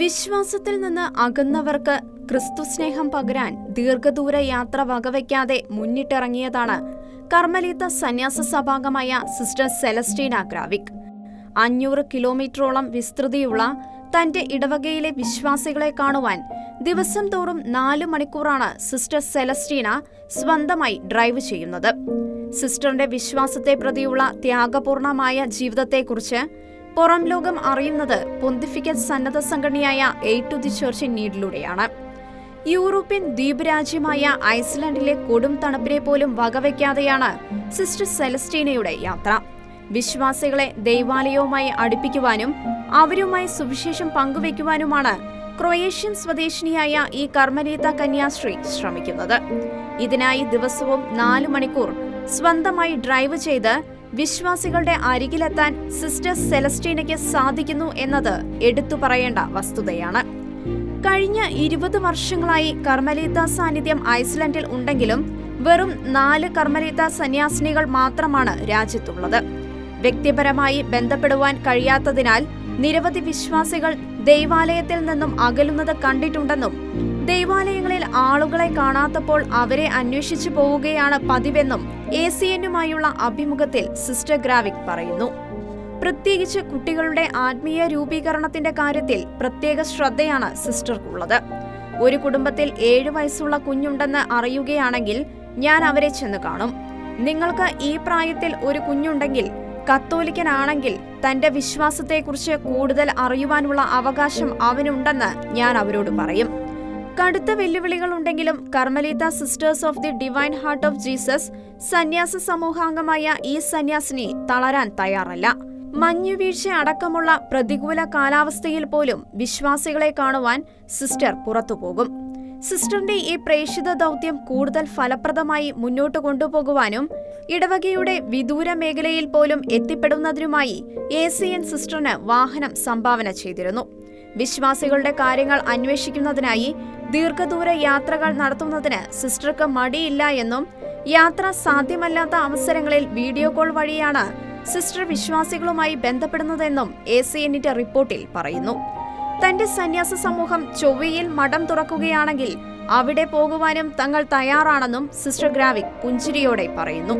വിശ്വാസത്തിൽ നിന്ന് അകന്നവർക്ക് ക്രിസ്തു സ്നേഹം പകരാൻ ദീർഘദൂര യാത്ര വകവയ്ക്കാതെ മുന്നിട്ടിറങ്ങിയതാണ് കർമ്മലീത്ത സന്യാസ സഭാംഗമായ സിസ്റ്റർ സെലസ്റ്റീന ഗ്രാവിക്. അഞ്ഞൂറ് കിലോമീറ്ററോളം വിസ്തൃതിയുള്ള തന്റെ ഇടവകയിലെ വിശ്വാസികളെ കാണുവാൻ ദിവസം തോറും നാല് മണിക്കൂറാണ് സിസ്റ്റർ സെലസ്റ്റീന സ്വന്തമായി ഡ്രൈവ് ചെയ്യുന്നത്. സിസ്റ്ററിന്റെ വിശ്വാസത്തെ പ്രതിയുള്ള ത്യാഗപൂർണമായ ജീവിതത്തെക്കുറിച്ച് പുറം ലോകം അറിയുന്നത് പൊന്തിഫിക്കൽ സന്നദ്ധ സംഘടനയായ എയ്റ്റ് ടു ദി ചർച്ച് നീഡിലൂടെയാണ് യൂറോപ്യൻ ദ്വീപ് രാജ്യമായ ഐസ്ലൻഡിലെ കൊടും തണുപ്പിനെ പോലും വകവയ്ക്കാതെയാണ് സിസ്റ്റർ സെലസ്റ്റീനയുടെ യാത്ര. വിശ്വാസികളെ ദൈവാലയവുമായി അടുപ്പിക്കുവാനും അവരുമായി സുവിശേഷം പങ്കുവയ്ക്കുവാനുമാണ് ക്രൊയേഷ്യൻ സ്വദേശിനിയായ ഈ കർമ്മരീത കന്യാശ്രീ ശ്രമിക്കുന്നത്. ഇതിനായി ദിവസവും നാലു മണിക്കൂർ സ്വന്തമായി ഡ്രൈവ് ചെയ്ത് വിശ്വാസികളുടെ അരികിലെത്താൻ സിസ്റ്റർ സെലസ്റ്റീനയ്ക്ക് സാധിക്കുന്നു എന്നത് എടുത്തു പറയേണ്ട വസ്തുതയാണ്. കഴിഞ്ഞ ഇരുപത് വർഷങ്ങളായി കർമ്മലീത്ത സാന്നിധ്യം ഐസ്ലൻഡിൽ ഉണ്ടെങ്കിലും വെറും നാല് കർമ്മലീത്ത സന്യാസിനികൾ മാത്രമാണ് രാജ്യത്തുള്ളത്. വ്യക്തിപരമായി ബന്ധപ്പെടുവാൻ കഴിയാത്തതിനാൽ നിരവധി വിശ്വാസികൾ ദൈവാലയത്തിൽ നിന്നും അകലുന്നത് കണ്ടിട്ടുണ്ടെന്നും ദൈവാലയങ്ങളിൽ ആളുകളെ കാണാത്തപ്പോൾ അവരെ അന്വേഷിച്ചു പോവുകയാണ് പതിവെന്നും എ സി എന്നുമായുള്ള അഭിമുഖത്തിൽ സിസ്റ്റർ ഗ്രാവിക് പറയുന്നു. പ്രത്യേകിച്ച് കുട്ടികളുടെ ആത്മീയ രൂപീകരണത്തിന്റെ കാര്യത്തിൽ പ്രത്യേക ശ്രദ്ധയാണ് സിസ്റ്റർക്കുള്ളത്. ഒരു കുടുംബത്തിൽ ഏഴു വയസ്സുള്ള കുഞ്ഞുണ്ടെന്ന് അറിയുകയാണെങ്കിൽ ഞാൻ അവരെ ചെന്ന് കാണും. നിങ്ങൾക്ക് ഈ പ്രായത്തിൽ ഒരു കുഞ്ഞുണ്ടെങ്കിൽ കത്തോലിക്കനാണെങ്കിൽ തന്റെ വിശ്വാസത്തെക്കുറിച്ച് കൂടുതൽ അറിയുവാനുള്ള അവകാശം അവനുണ്ടെന്ന് ഞാൻ അവരോട് പറയും. കടുത്ത വെല്ലുവിളികൾ ഉണ്ടെങ്കിലും കർമ്മലീത്ത Sisters of the Divine Heart of Jesus സന്യാസ സമൂഹാംഗമായ ഈ സന്യാസിനി തളരാൻ തയ്യാറല്ല. മഞ്ഞുവീഴ്ച അടക്കമുള്ള പ്രതികൂല കാലാവസ്ഥയിൽ പോലും വിശ്വാസികളെ കാണുവാൻ സിസ്റ്റർ പുറത്തുപോകും. സിസ്റ്ററിന്റെ ഈ പ്രേക്ഷിത ദൗത്യം കൂടുതൽ ഫലപ്രദമായി മുന്നോട്ട് കൊണ്ടുപോകുവാനും ഇടവകയുടെ വിദൂര മേഖലയിൽ പോലും എത്തിപ്പെടുന്നതിനുമായി എ സി എൻ സിസ്റ്ററിന് വാഹനം സംഭാവന ചെയ്തിരുന്നു. വിശ്വാസികളുടെ കാര്യങ്ങൾ അന്വേഷിക്കുന്നതിനായി ദീർഘദൂര യാത്രകൾ നടത്തുന്നതിന് സിസ്റ്റർക്ക് മടിയില്ല എന്നും യാത്ര സാധ്യമല്ലാത്ത അവസരങ്ങളിൽ വീഡിയോ കോൾ വഴിയാണ് സിസ്റ്റർ വിശ്വാസികളുമായി ബന്ധപ്പെടുന്നതെന്നും എ സി എന്നിന്റെ റിപ്പോർട്ടിൽ പറയുന്നു. തന്റെ സന്യാസ സമൂഹം ചൊവ്വയിൽ മഠം തുറക്കുകയാണെങ്കിൽ അവിടെ പോകുവാനും തങ്ങൾ തയ്യാറാണെന്നും സിസ്റ്റർ ഗ്രാവിക് പുഞ്ചിരിയോടെ പറയുന്നു.